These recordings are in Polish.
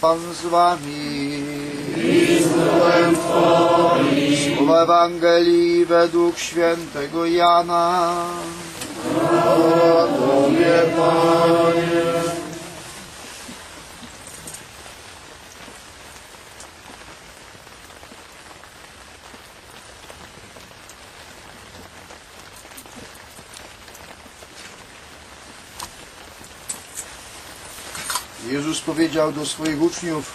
Pan z wami. Słowa Ewangelii według świętego Jana. Jezus powiedział do swoich uczniów,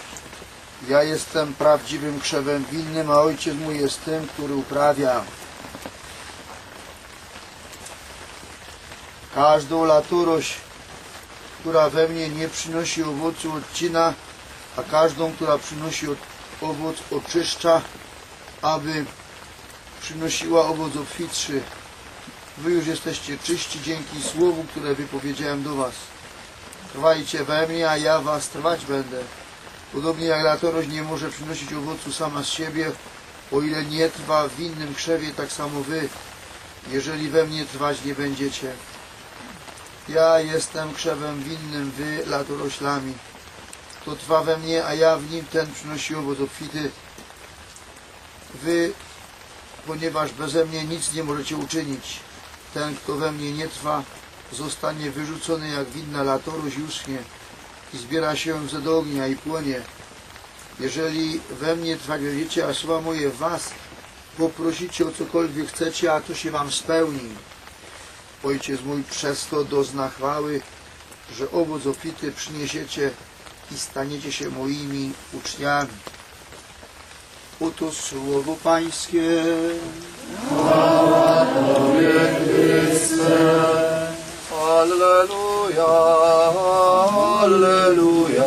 ja jestem prawdziwym krzewem winnym, a ojciec mój jest tym, który uprawia. Każdą latorość, która we mnie nie przynosi owocu, odcina, a każdą, która przynosi owoc, oczyszcza, aby przynosiła owoc obfitszy. Wy już jesteście czyści dzięki słowu, które wypowiedziałem do was. Trwajcie we mnie, a ja was trwać będę. Podobnie jak latorość nie może przynosić owocu sama z siebie, o ile nie trwa w innym krzewie, tak samo wy, jeżeli we mnie trwać nie będziecie. Ja jestem krzewem winnym, wy latoroślami. Kto trwa we mnie, a ja w nim, ten przynosi owoc obfity. Wy, ponieważ beze mnie nic nie możecie uczynić. Ten, kto we mnie nie trwa, zostanie wyrzucony jak winna latorość uschnie i zbiera się ze do ognia i płonie. Jeżeli we mnie trwać będziecie, a słowa moje was, poprosicie o cokolwiek chcecie, a to się wam spełni. Ojciec mój przez to dozna chwały, że owoc obfity przyniesiecie i staniecie się moimi uczniami. Oto słowo Pańskie. Alleluja, Alleluia, Hallelujah!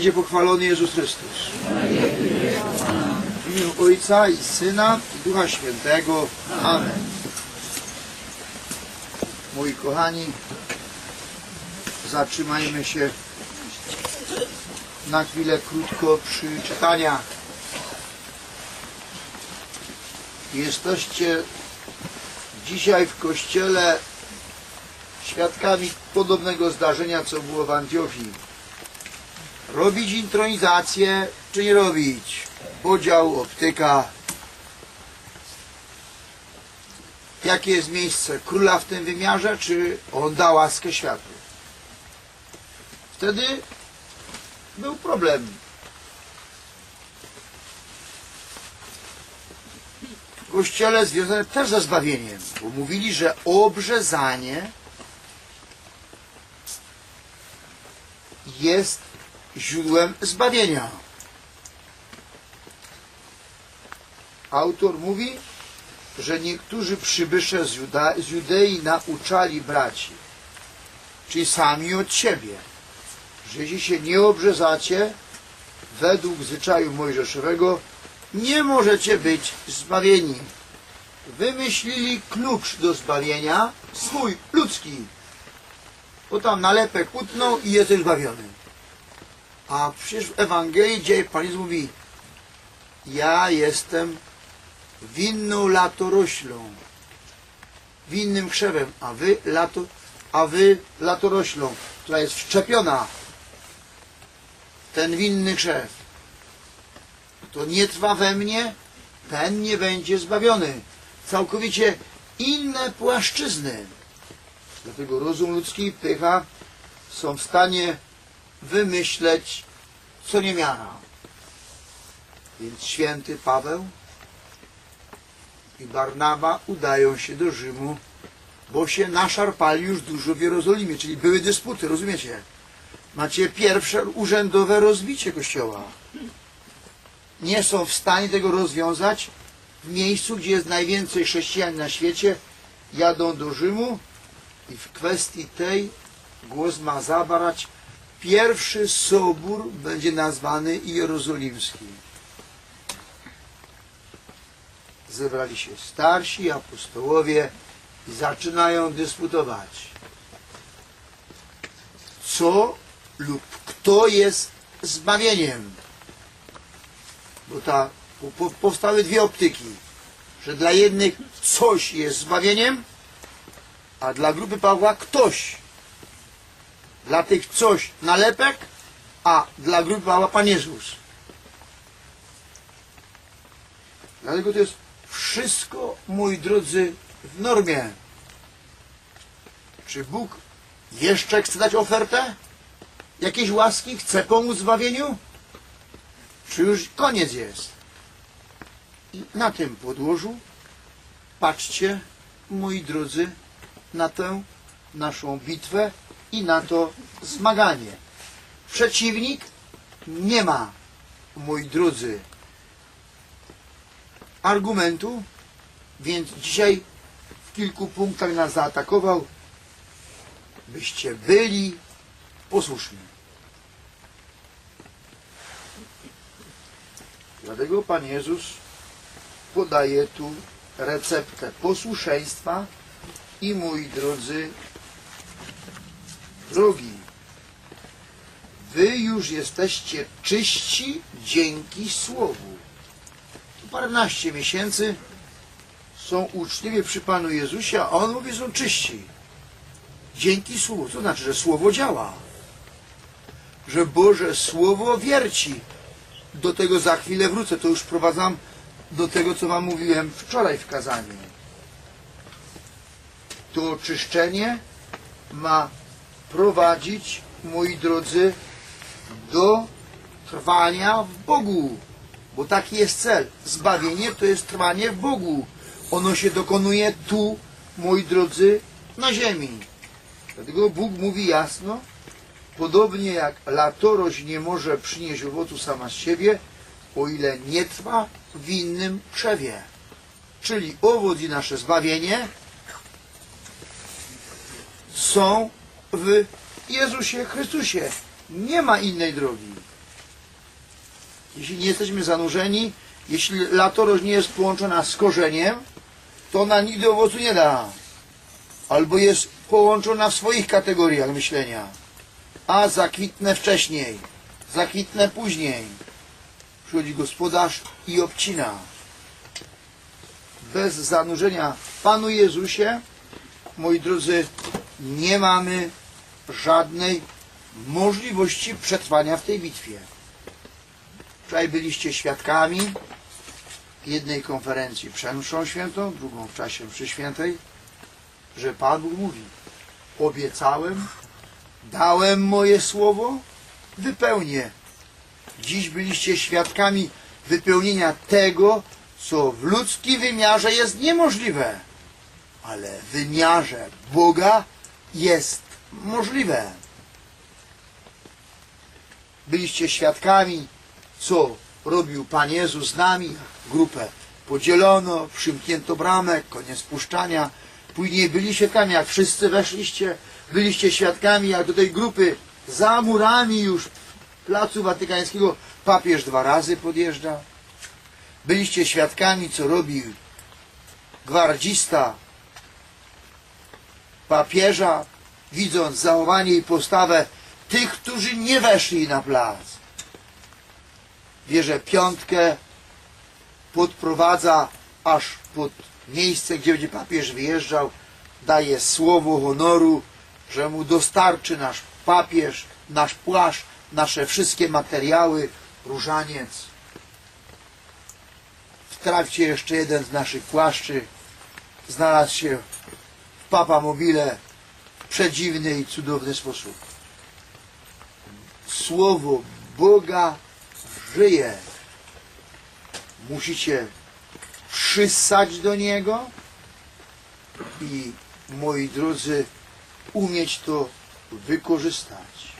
Będzie pochwalony Jezus Chrystus. W imię Ojca i Syna i Ducha Świętego. Amen. Moi kochani, zatrzymajmy się na chwilę krótko przy czytaniach. Jesteście dzisiaj w kościele świadkami podobnego zdarzenia, co było w Antiochii. Robić intronizację, czy nie robić? Podział, optyka. Jakie jest miejsce króla w tym wymiarze, czy on da łaskę światu? Wtedy był problem. Kościele związane też ze zbawieniem, bo mówili, że obrzezanie jest źródłem zbawienia. Autor mówi, że niektórzy przybysze z, Juda, z Judei nauczali braci, czyli sami od siebie, że jeśli się nie obrzezacie według zwyczaju mojżeszowego, nie możecie być zbawieni. Wymyślili klucz do zbawienia, swój, ludzki. Bo tam nalepek utnął i jesteś zbawiony. A przecież w Ewangelii dzieje Pan Jezus mówi ja jestem winną latoroślą, winnym krzewem, a wy, lato, a wy latoroślą, która jest wszczepiona ten winny krzew. To nie trwa we mnie, ten nie będzie zbawiony. Całkowicie inne płaszczyzny. Dlatego rozum ludzki pycha są w stanie wymyśleć, co nie miara. Więc święty Paweł i Barnaba udają się do Rzymu, bo się naszarpali już dużo w Jerozolimie, czyli były dysputy, rozumiecie? Macie pierwsze urzędowe rozbicie kościoła. Nie są w stanie tego rozwiązać w miejscu, gdzie jest najwięcej chrześcijan na świecie, jadą do Rzymu i w kwestii tej głos ma zabrać pierwszy sobór będzie nazwany Jerozolimski. Zebrali się starsi apostołowie i zaczynają dysputować. Co lub kto jest zbawieniem? Bo ta, po, powstały dwie optyki, że dla jednych coś jest zbawieniem, a dla grupy Pawła ktoś. Dla tych coś nalepek, a dla grupy Pawła Pan Jezus. Dlatego to jest wszystko, moi drodzy, w normie. Czy Bóg jeszcze chce dać ofertę? Jakieś łaski? Chce pomóc w zbawieniu? Czy już koniec jest? I na tym podłożu patrzcie, moi drodzy, na tę naszą bitwę i na to zmaganie. Przeciwnik nie ma, moi drodzy, argumentu, więc dzisiaj w kilku punktach nas zaatakował, byście byli posłuszni. Dlatego Pan Jezus podaje tu receptę posłuszeństwa i moi drodzy drogi, wy już jesteście czyści dzięki Słowu. Tu paręnaście miesięcy są uczniwie przy Panu Jezusie, a On mówi, są czyści. Dzięki Słowu. To znaczy, że Słowo działa. Że Boże Słowo wierci. Do tego za chwilę wrócę. To już wprowadzam do tego, co Wam mówiłem wczoraj w kazaniu. To oczyszczenie ma prowadzić, moi drodzy, do trwania w Bogu. Bo taki jest cel. Zbawienie to jest trwanie w Bogu. Ono się dokonuje tu, moi drodzy, na ziemi. Dlatego Bóg mówi jasno, podobnie jak latorość nie może przynieść owocu sama z siebie, o ile nie trwa w innym krzewie. Czyli owoc i nasze zbawienie są w Jezusie Chrystusie. Nie ma innej drogi. Jeśli nie jesteśmy zanurzeni, jeśli latorość nie jest połączona z korzeniem, to ona nigdy owocu nie da. Albo jest połączona w swoich kategoriach myślenia. A zakwitnę wcześniej, zakwitnę później. Przychodzi gospodarz i obcina. Bez zanurzenia Panu Jezusie, moi drodzy, nie mamy żadnej możliwości przetrwania w tej bitwie. Wczoraj byliście świadkami jednej konferencji przed mszą świętą, drugą w czasie mszy świętej, że Pan Bóg mówi obiecałem, dałem moje słowo, wypełnię. Dziś byliście świadkami wypełnienia tego, co w ludzkim wymiarze jest niemożliwe, ale w wymiarze Boga jest możliwe. Byliście świadkami, co robił Pan Jezus z nami. Grupę podzielono, przymknięto bramę, koniec puszczania. Później byli świadkami, jak wszyscy weszliście. Byliście świadkami, jak do tej grupy za murami już Placu Watykańskiego papież dwa razy podjeżdża. Byliście świadkami, co robił gwardzista papieża, widząc zachowanie i postawę tych, którzy nie weszli na plac. Bierze piątkę, podprowadza aż pod miejsce, gdzie będzie papież wyjeżdżał, daje słowo honoru, że mu dostarczy nasz papież, nasz płaszcz, nasze wszystkie materiały, różaniec. W trakcie jeszcze jeden z naszych płaszczy znalazł się w Papa Mobile przedziwny i cudowny sposób. Słowo Boga żyje. Musicie przysać do Niego i moi drodzy, umieć to wykorzystać.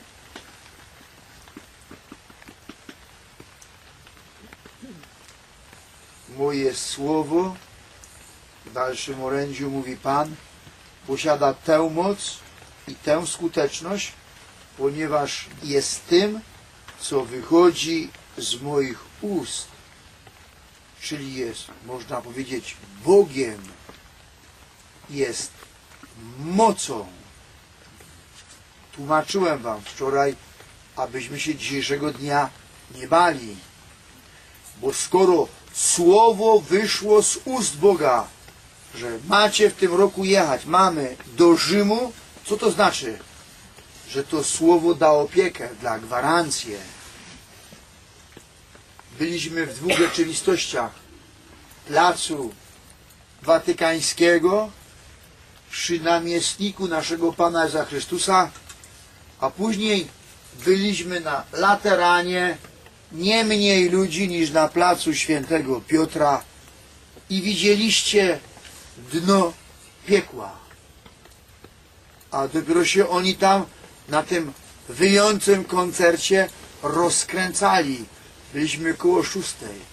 Moje słowo, w dalszym orędziu mówi Pan, posiada tę moc i tę skuteczność, ponieważ jest tym, co wychodzi z moich ust, czyli jest, można powiedzieć, Bogiem, jest mocą. Tłumaczyłem Wam wczoraj, abyśmy się dzisiejszego dnia nie bali, bo skoro słowo wyszło z ust Boga, że macie w tym roku jechać, mamy do Rzymu, co to znaczy? Że to słowo da opiekę, da gwarancję. Byliśmy w dwóch rzeczywistościach. Placu Watykańskiego przy namiestniku naszego Pana Jezusa Chrystusa, a później byliśmy na Lateranie, nie mniej ludzi niż na placu Świętego Piotra i widzieliście dno piekła. A dopiero się oni tam na tym wyjącym koncercie rozkręcali. Byliśmy koło szóstej.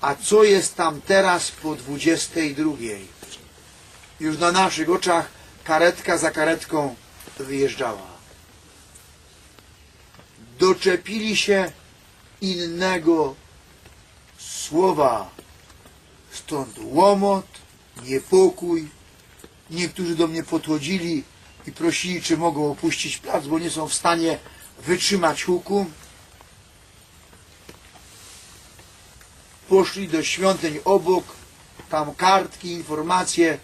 A co jest tam teraz po dwudziestej drugiej? Już na naszych oczach karetka za karetką wyjeżdżała. Doczepili się innego słowa. Stąd łomot, niepokój. Niektórzy do mnie podchodzili i prosili, czy mogą opuścić plac, bo nie są w stanie wytrzymać huku. Poszli do świątyń obok, tam kartki, informacje.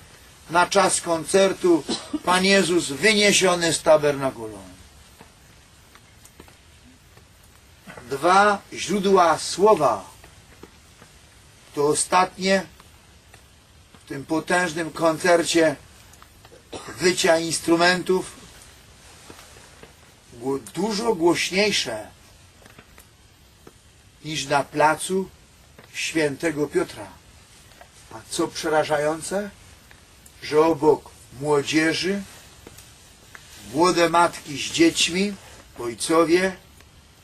Na czas koncertu Pan Jezus wyniesiony z tabernakulu. Dwa źródła słowa. To ostatnie tym potężnym koncercie wycia instrumentów było dużo głośniejsze niż na placu świętego Piotra. A co przerażające, że obok młodzieży, młode matki z dziećmi, ojcowie,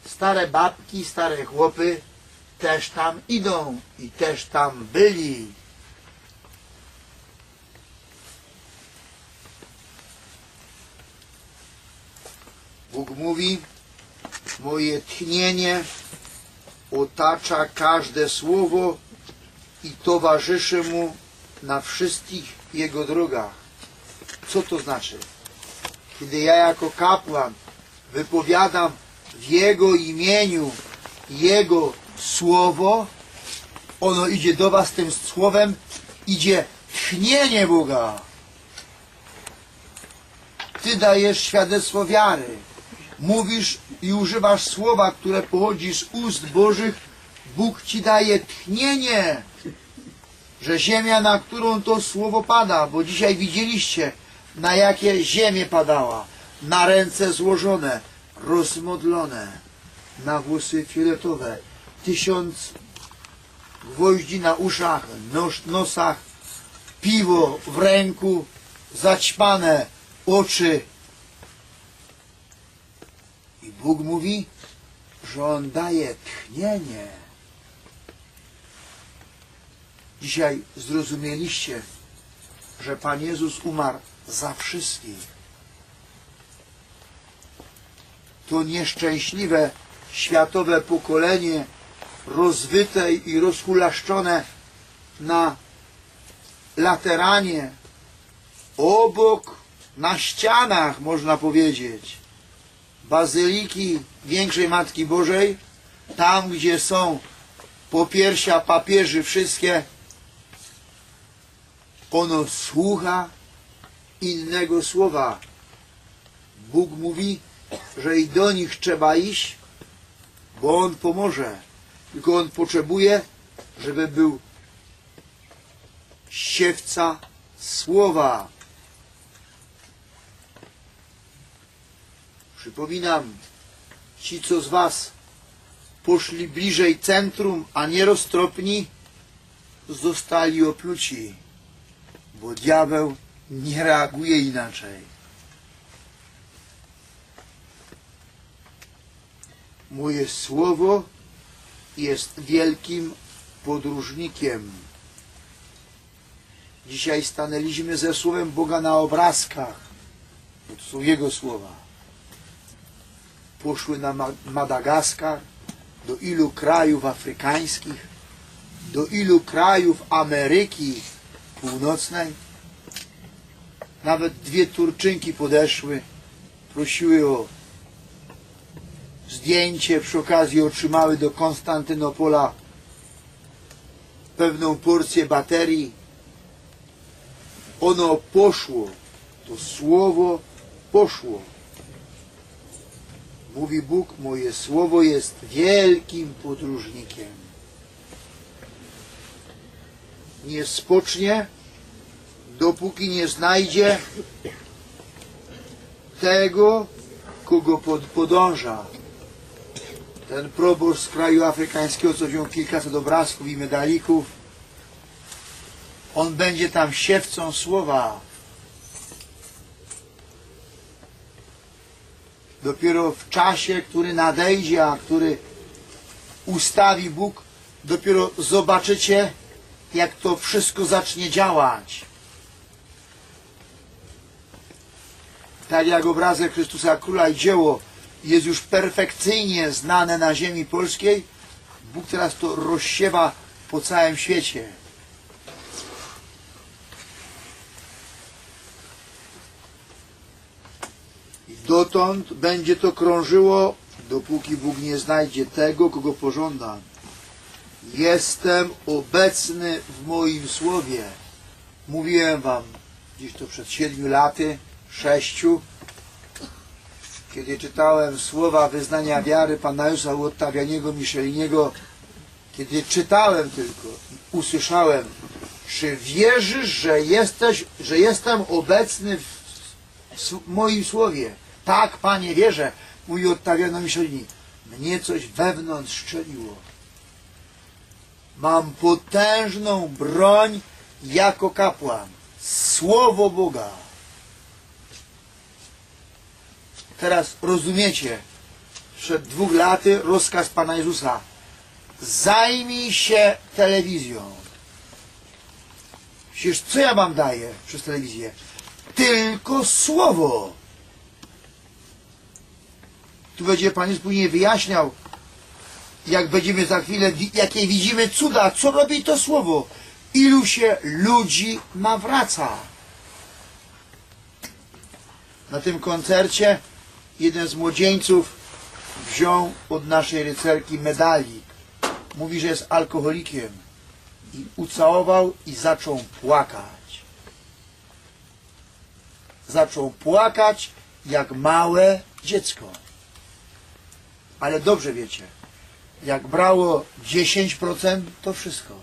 stare babki, stare chłopy też tam idą i też tam byli. Bóg mówi, moje tchnienie otacza każde słowo i towarzyszy mu na wszystkich jego drogach. Co to znaczy? Kiedy ja jako kapłan wypowiadam w jego imieniu jego słowo, ono idzie do was tym słowem, idzie tchnienie Boga. Ty dajesz świadectwo wiary. Mówisz i używasz słowa, które pochodzi z ust Bożych. Bóg ci daje tchnienie, że ziemia, na którą to słowo pada, bo dzisiaj widzieliście, na jakie ziemię padała. Na ręce złożone, rozmodlone, na włosy fioletowe, tysiąc gwoździ na uszach, nos, nosach, piwo w ręku, zaćpane oczy. I Bóg mówi, że On daje tchnienie. Dzisiaj zrozumieliście, że Pan Jezus umarł za wszystkich. To nieszczęśliwe światowe pokolenie rozwyte i rozhulaszczone na lateranie, obok, na ścianach, można powiedzieć, bazyliki Większej Matki Bożej, tam gdzie są popiersia papieży wszystkie, ono słucha innego słowa. Bóg mówi, że i do nich trzeba iść, bo On pomoże. Tylko On potrzebuje, żeby był siewca słowa. Przypominam, ci co z Was poszli bliżej centrum, a nie roztropni, zostali opluci, bo diabeł nie reaguje inaczej. Moje słowo jest wielkim podróżnikiem. Dzisiaj stanęliśmy ze słowem Boga na obrazkach. To są Jego słowa. Poszły na Ma- Madagaskar, do ilu krajów afrykańskich, do ilu krajów Ameryki Północnej. Nawet dwie Turczynki podeszły, prosiły o zdjęcie, przy okazji otrzymały do Konstantynopola pewną porcję baterii. Ono poszło, to słowo poszło. Mówi Bóg, moje słowo jest wielkim podróżnikiem. Nie spocznie, dopóki nie znajdzie tego, kogo pod, podąża. Ten proboszcz z kraju afrykańskiego, co wziął kilkaset obrazków i medalików, on będzie tam siewcą słowa. Dopiero w czasie, który nadejdzie, a który ustawi Bóg, dopiero zobaczycie, jak to wszystko zacznie działać. Tak jak obrazek Chrystusa Króla i dzieło jest już perfekcyjnie znane na ziemi polskiej, Bóg teraz to rozsiewa po całym świecie. Dotąd będzie to krążyło, dopóki Bóg nie znajdzie tego, kogo pożąda. Jestem obecny w moim słowie. Mówiłem wam gdzieś to przed siedmiu laty, sześciu, kiedy czytałem słowa wyznania wiary Pana Jezusa Łottawianiego Micheliniego, kiedy czytałem tylko i usłyszałem, czy wierzysz, że jesteś, że jestem obecny w s- moim słowie? Tak, Panie, wierzę, mówi Ottawiano Michelini. Mnie coś wewnątrz strzeliło. Mam potężną broń jako kapłan. Słowo Boga. Teraz rozumiecie, przed dwóch laty rozkaz Pana Jezusa. Zajmij się telewizją. Przecież co ja wam daję przez telewizję? Tylko słowo. Tu będzie Pan Jezus później wyjaśniał, jak będziemy za chwilę, wi- jakie widzimy cuda, co robi to słowo. Ilu się ludzi nawraca. Na tym koncercie jeden z młodzieńców wziął od naszej rycerki medalik. Mówi, że jest alkoholikiem. I ucałował i zaczął płakać. Zaczął płakać jak małe dziecko. Ale dobrze wiecie, jak brało 10%, to wszystko.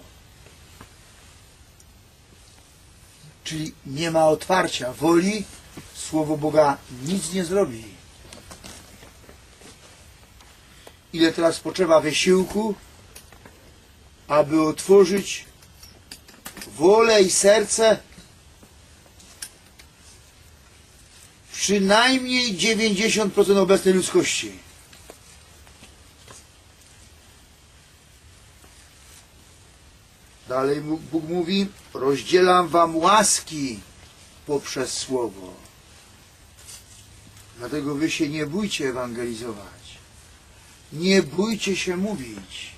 Czyli nie ma otwarcia woli, Słowo Boga nic nie zrobi. Ile teraz potrzeba wysiłku, aby otworzyć wolę i serce przynajmniej 90% obecnej ludzkości. Dalej Bóg mówi, rozdzielam wam łaski poprzez słowo. Dlatego wy się nie bójcie ewangelizować. Nie bójcie się mówić.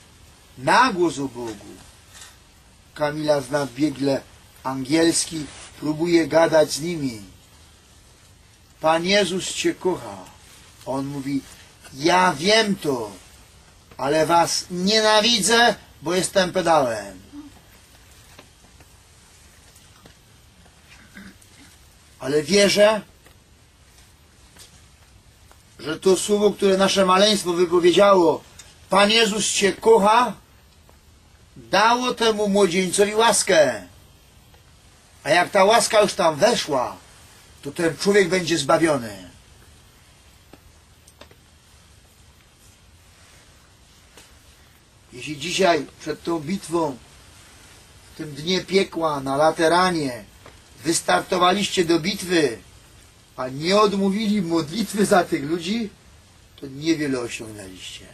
Na głos o Bogu. Kamila zna biegle angielski, próbuje gadać z nimi. Pan Jezus cię kocha. On mówi, ja wiem to, ale was nienawidzę, bo jestem pedałem. Ale wierzę, że to słowo, które nasze maleństwo wypowiedziało, Pan Jezus Cię kocha, dało temu młodzieńcowi łaskę. A jak ta łaska już tam weszła, to ten człowiek będzie zbawiony. Jeśli dzisiaj przed tą bitwą, w tym dnie piekła na Lateranie, wystartowaliście do bitwy, a nie odmówili modlitwy za tych ludzi, to niewiele osiągnęliście.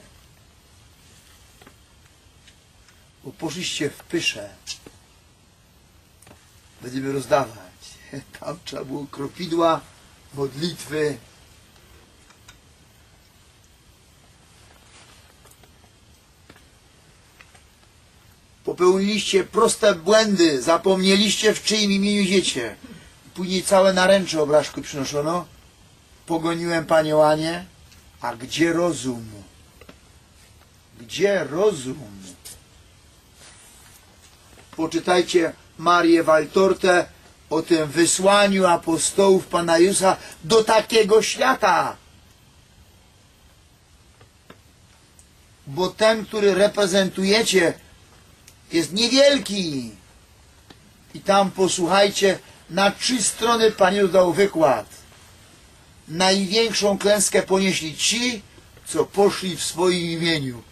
Bo poszliście w pysze. Będziemy rozdawać. Tam trzeba było kropidła, modlitwy. Popełniliście proste błędy, zapomnieliście w czyim imieniu idziecie. Później całe naręcze obrazku przynoszono. Pogoniłem panie łanie, a gdzie rozum? Gdzie rozum? Poczytajcie Marię Waltortę o tym wysłaniu apostołów Pana Jezusa do takiego świata. Bo ten, który reprezentujecie, jest niewielki. I tam posłuchajcie, na trzy strony Pan Jezus dał wykład. Największą klęskę ponieśli ci, co poszli w swoim imieniu.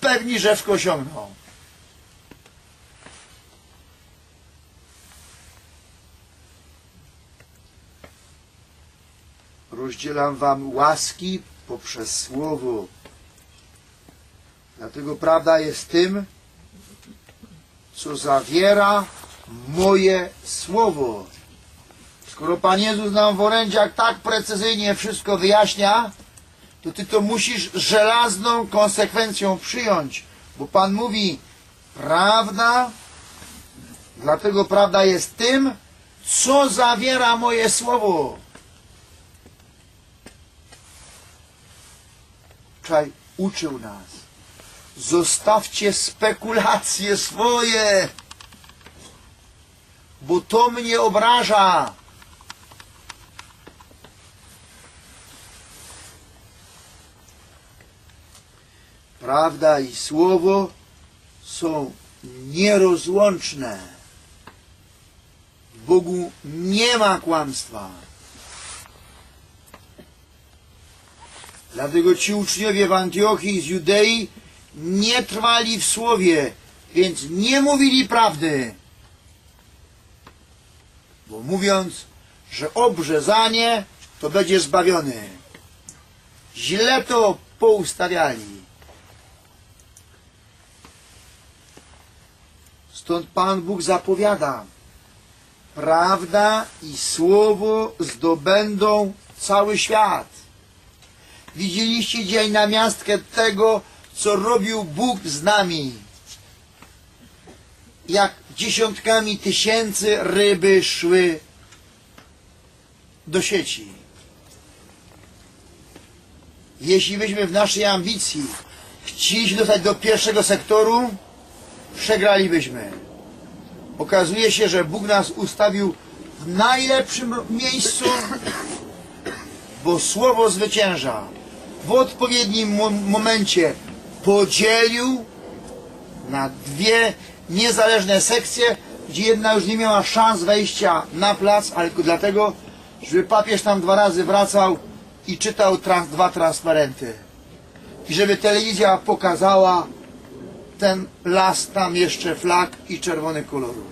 Pewni rzeczko osiągną. Rozdzielam wam łaski poprzez słowo. Dlatego prawda jest tym, co zawiera moje słowo. Skoro Pan Jezus nam w orędziach tak precyzyjnie wszystko wyjaśnia, to Ty to musisz żelazną konsekwencją przyjąć, bo Pan mówi prawda, dlatego prawda jest tym, co zawiera moje słowo. Czaj uczył nas. Zostawcie spekulacje swoje, bo to mnie obraża. Prawda i słowo są nierozłączne. W Bogu nie ma kłamstwa. Dlatego ci uczniowie w Antiochii z Judei nie trwali w słowie, więc nie mówili prawdy. Bo mówiąc, że obrzezanie, to będzie zbawiony. Źle to poustawiali. Stąd Pan Bóg zapowiada, prawda i słowo zdobędą cały świat. Widzieliście dzisiaj namiastkę tego, co robił Bóg z nami. Jak dziesiątkami tysięcy ryby szły do sieci. Jeśli byśmy w naszej ambicji chcieli dostać do pierwszego sektoru, przegralibyśmy. Okazuje się, że Bóg nas ustawił w najlepszym miejscu, bo Słowo zwycięża. W odpowiednim mo- momencie podzielił na dwie niezależne sekcje, gdzie jedna już nie miała szans wejścia na plac, ale tylko dlatego, żeby papież tam dwa razy wracał i czytał trans, dwa transparenty. I żeby telewizja pokazała ten las tam jeszcze flag i czerwony koloru.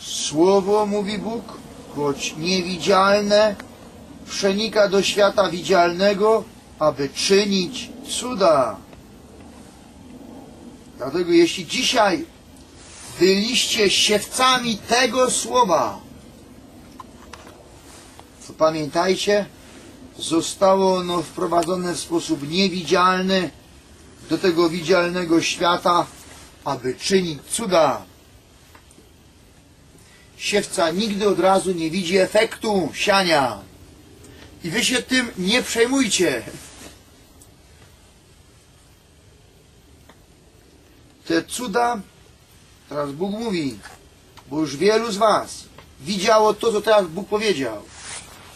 Słowo, mówi Bóg, choć niewidzialne, przenika do świata widzialnego, aby czynić cuda. Dlatego jeśli dzisiaj byliście siewcami tego słowa, to pamiętajcie, zostało ono wprowadzone w sposób niewidzialny do tego widzialnego świata, aby czynić cuda. Siewca nigdy od razu nie widzi efektu siania. I wy się tym nie przejmujcie. Te cuda, teraz Bóg mówi, bo już wielu z was widziało to, co teraz Bóg powiedział.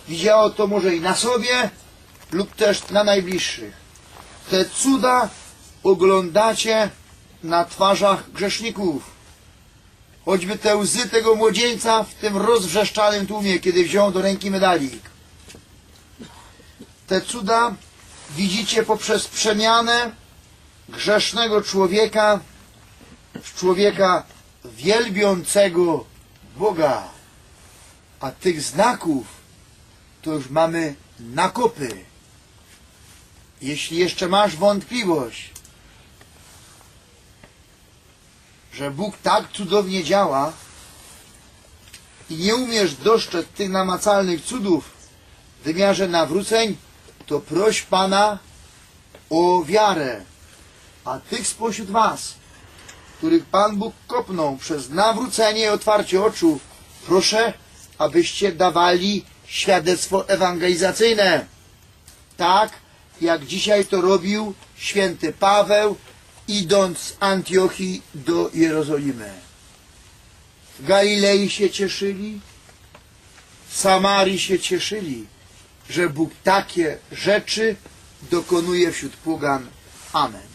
Widziało to może i na sobie, lub też na najbliższych. Te cuda oglądacie na twarzach grzeszników. Choćby te łzy tego młodzieńca w tym rozwrzeszczanym tłumie, kiedy wziął do ręki medalik. Te cuda widzicie poprzez przemianę grzesznego człowieka w człowieka wielbiącego Boga. A tych znaków to już mamy nakopy. Jeśli jeszcze masz wątpliwość, że Bóg tak cudownie działa i nie umiesz dostrzec tych namacalnych cudów w wymiarze nawróceń, to proś Pana o wiarę. A tych spośród was, których Pan Bóg kopnął przez nawrócenie i otwarcie oczu, proszę, abyście dawali świadectwo ewangelizacyjne. Tak, jak dzisiaj to robił święty Paweł, idąc z Antiochii do Jerozolimy. Galilei się cieszyli, Samarii się cieszyli, że Bóg takie rzeczy dokonuje wśród pogan. Amen.